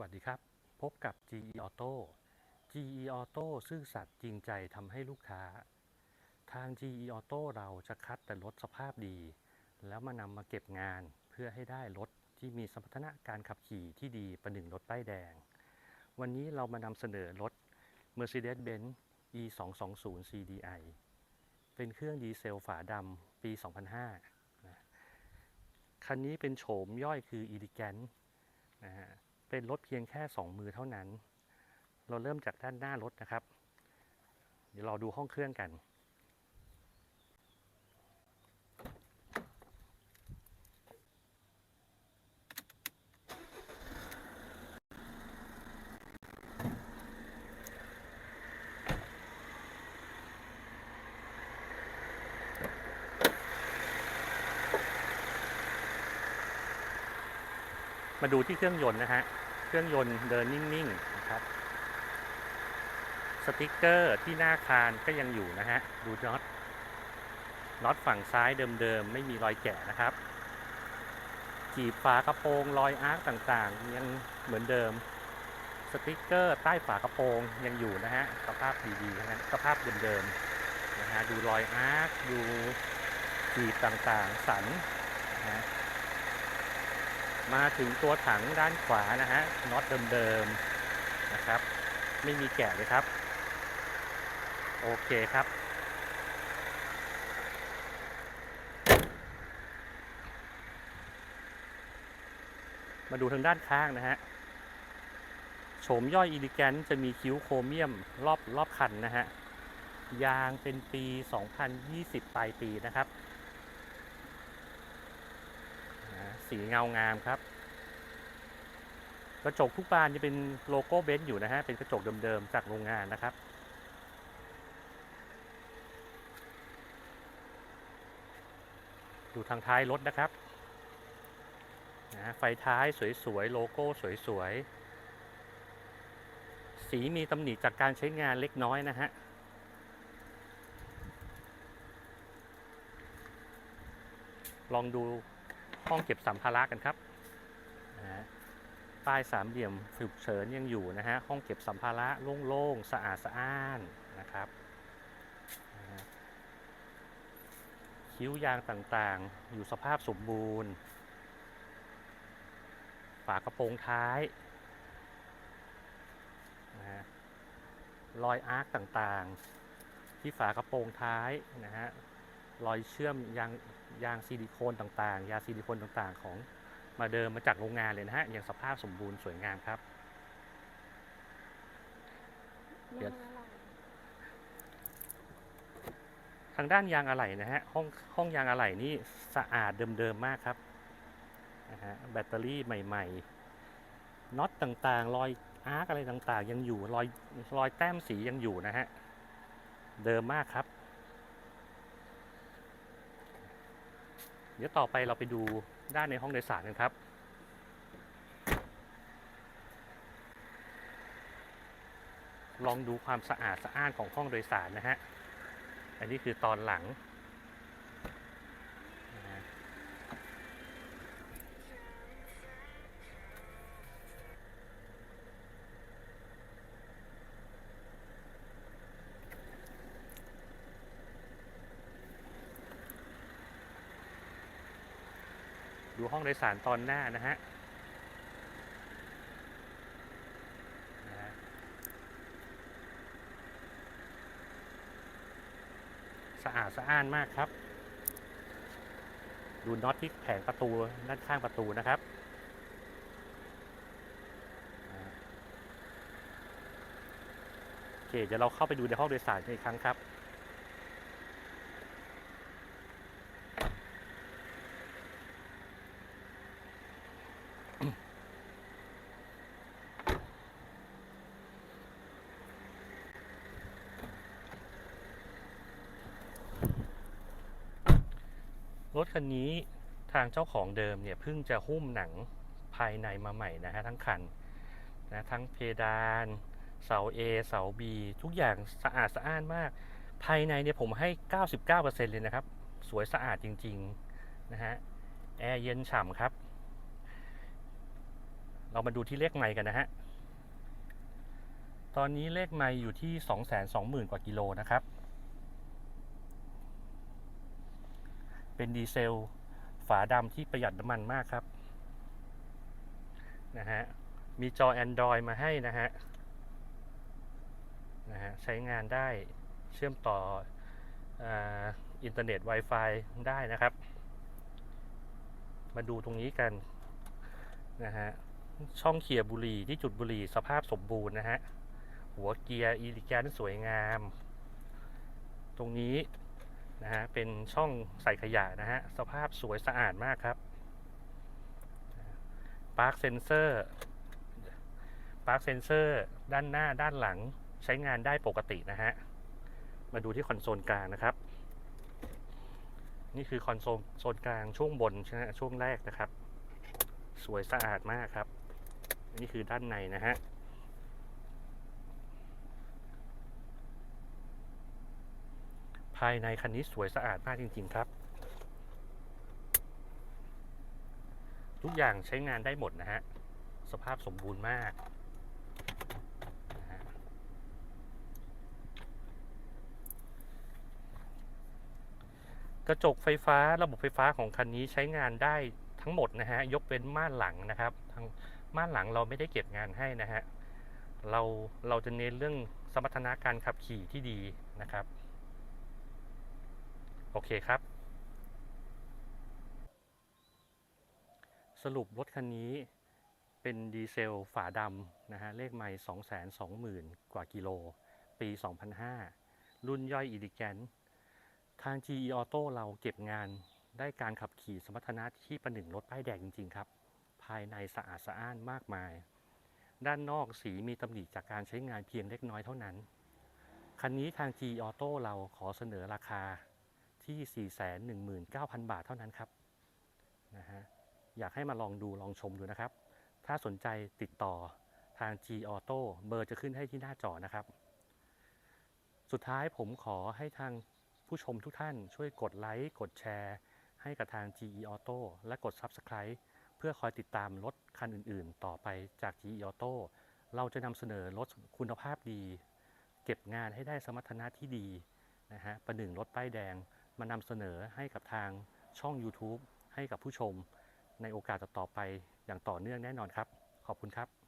วัสดีครับ พบกับ GE Auto GE Auto ซื่อสัตย์จริงใจทำให้ลูกค้า ทาง GE Auto เราจะคัดแต่รถสภาพดี แล้วมานำมาเก็บงานเพื่อให้ได้รถที่มีสมรรถนะการขับขี่ที่ดีประหนึ่งรถป้ายแดง วันนี้เรามานำเสนอรถ Mercedes-Benz E 2 2 0 CDI เป็นเครื่องดีเซลฝาดำปี 2005นะคันนี้เป็นโฉมย่อยคือ e l e g a n นะฮะ เป็นรถเพียงแค่ 2 มือเท่านั้น เราเริ่มจากด้านหน้ารถนะครับ เดี๋ยวเราดูห้องเครื่องกัน มาดูที่เครื่องยนต์นะฮะ เครื่องยนต์เดินนิ่งๆนะครับ สติกเกอร์ที่หน้าคานก็ยังอยู่นะฮะ ดูน็อต น็อตฝั่งซ้ายเดิมๆ ไม่มีรอยแกะนะครับ จีบฝากระโปรงรอยอาร์คต่างๆ ยังเหมือนเดิม สติกเกอร์ใต้ฝากระโปรงยังอยู่นะฮะ สภาพดีๆนั้นสภาพเดิมๆ นะฮะ ดูรอยอาร์คดูจีบต่างๆ สันนะฮะ มาถึงตัวถังด้านขวานะฮะน็อตเดิมๆนะครับ ไม่มีแกะเลยครับ โอเคครับ มาดูทางด้านข้างนะฮะโฉมย่อยอีลิแกนจะมีคิ้วโครเมียมรอบรอบคันนะฮะยางเป็นปี 2020 ปลายปีนะครับอ่า สีเงางามครับ กระจกทุกบานจะเป็นโลโก้เบนซ์อยู่นะฮะ เป็นกระจกเดิมๆจากโรงงานนะครับ ดูทางท้ายรถนะครับนะไฟท้ายสวยๆ โลโก้สวยๆ สีมีตำหนิจากการใช้งานเล็กน้อยนะฮะลองดู ห้องเก็บสัมภาระกันครับนะป้ายสามเหลี่ยมฉุกเฉินยังอยู่นะฮะห้องเก็บสัมภาระโล่งๆสะอาดสะอ้านนะครับนะคิ้วยางต่างๆ อยู่สภาพสมบูรณ์ ฝากระโปรงท้ายนะฮะรอยอาร์คต่างๆ ที่ฝากระโปรงท้ายนะฮะ รอยเชื่อมยางยางซิลิโคนต่างๆ ยาซิลิโคนต่างๆ ของมาเดิมมาจากโรงงานเลยนะฮะยังสภาพสมบูรณ์สวยงามครับเดี๋ยวทางด้านยางอะไหล่นะฮะห้องห้องยางอะไหล่นี่สะอาดเดิมๆมากครับนะฮะแบตเตอรี่ใหม่ ๆน็อตต่างๆ รอยอาร์คอะไรต่างๆ ยังอยู่รอยรอยแต้มสียังอยู่นะฮะเดิมมากครับ เดี๋ยวต่อไปเราไปดูด้านในห้องโดยสารกันครับ ลองดูความสะอาดสะอ้านของห้องโดยสารนะฮะ อันนี้คือตอนหลัง ห้องโดยสารตอนหน้านะฮะะฮะสะอาดสะอ้านมากครับ ดูน็อตที่แผงประตูด้านข้างประตูนะครับ โอเค เดี๋ยวเราเข้าไปดูในห้องโดยสารกันอีกครั้งครับ รถคันนี้ทางเจ้าของเดิมเนี่ยเพิ่งจะหุ้มหนังภายในมาใหม่นะฮะทั้งคันนะทั้งเพดานเสา A เสา B ทุกอย่างสะอาดสะอ้านมาก ภายในเนี่ยผมให้ 99%เลยนะครับ สวยสะอาดจริงๆนะฮะแอร์เย็นฉ่ำครับ เรามาดูที่เลขไมล์กันนะฮะ ตอนนี้เลขไมล์อยู่ที่ 220,000 กว่ากิโลนะครับ เป็นดีเซล ฝาดำที่ประหยัดน้ำมันมากครับนะฮะมีจอ Android มาให้นะฮะนะฮะใช้งานได้เชื่อมต่ออ,อินเทอร์เน็ต Wi-Fi ได้นะครับ มาดูตรงนี้กันนะฮะช่องเขียบุหรี่ที่จุดบุหรี่สภาพสมบูรณ์นะฮะ หัวเกียร์อีลิแกนสวยงาม ตรงนี้ นะฮะเป็นช่องใส่ขยะนะฮะสภาพสวยสะอาดมากครับปาร์คเซนเซอร์ปาร์คเซนเซอร์ด้านหน้าด้านหลังใช้งานได้ปกตินะฮะ มาดูที่คอนโซลกลางนะครับ นี่คือคอนโซลโซนกลางช่วงบนชช่วงแรกนะครับ สวยสะอาดมากครับ นี่คือด้านในนะฮะ ภายในคันนี้สวยสะอาดมากจริง ๆ ครับ ทุกอย่างใช้งานได้หมดนะฮะ สภาพสมบูรณ์มาก กระจกไฟฟ้าระบบไฟฟ้าของคันนี้ใช้งานได้ทั้งหมดนะฮะ ยกเว้นม่านหลังนะครับทางม่านหลังเราไม่ได้เก็บงานให้นะฮะเราเราจะเน้นเรื่องสมรรถนะการขับขี่ที่ดีนะครับ โอเคครับ สรุปรถคันนี้เป็นดีเซลฝาดำนะฮะเลขไมล์220,000 กว่ากิโล ปี 2005 รุ่นย่อยอีดิแกนทาง GE Auto เราเก็บงานได้การขับขี่สมรรถนะที่ประหนึ่งรถป้ายแดงจริง ๆ ครับ ภายในสะอาดสะอ้านมากมาย ด้านนอกสีมีตำหนิจากการใช้งานเพียงเล็กน้อยเท่านั้น คันนี้ทาง GE Auto เราขอเสนอราคา ที่ 419,000 บาทเท่านั้นครับนะฮะอยากให้มาลองดูลองชมดูนะครับ ถ้าสนใจติดต่อทาง G Auto เบอร์จะขึ้นให้ที่หน้าจอนะครับ สุดท้ายผมขอให้ทางผู้ชมทุกท่านช่วยกดไลค์กดแชร์ให้กับทาง GE Auto และกด Subscribe เพื่อคอยติดตามรถคันอื่น ๆ ต่อไปจาก GE Auto เราจะนำเสนอรถคุณภาพดี เก็บงานให้ได้สมรรถนะที่ดีนะฮะประหนึ่งรถป้ายแดง มานำเสนอให้กับทางช่อง YouTube ให้กับผู้ชม ในโอกาสต่อไปอย่างต่อเนื่องแน่นอนครับ ขอบคุณครับ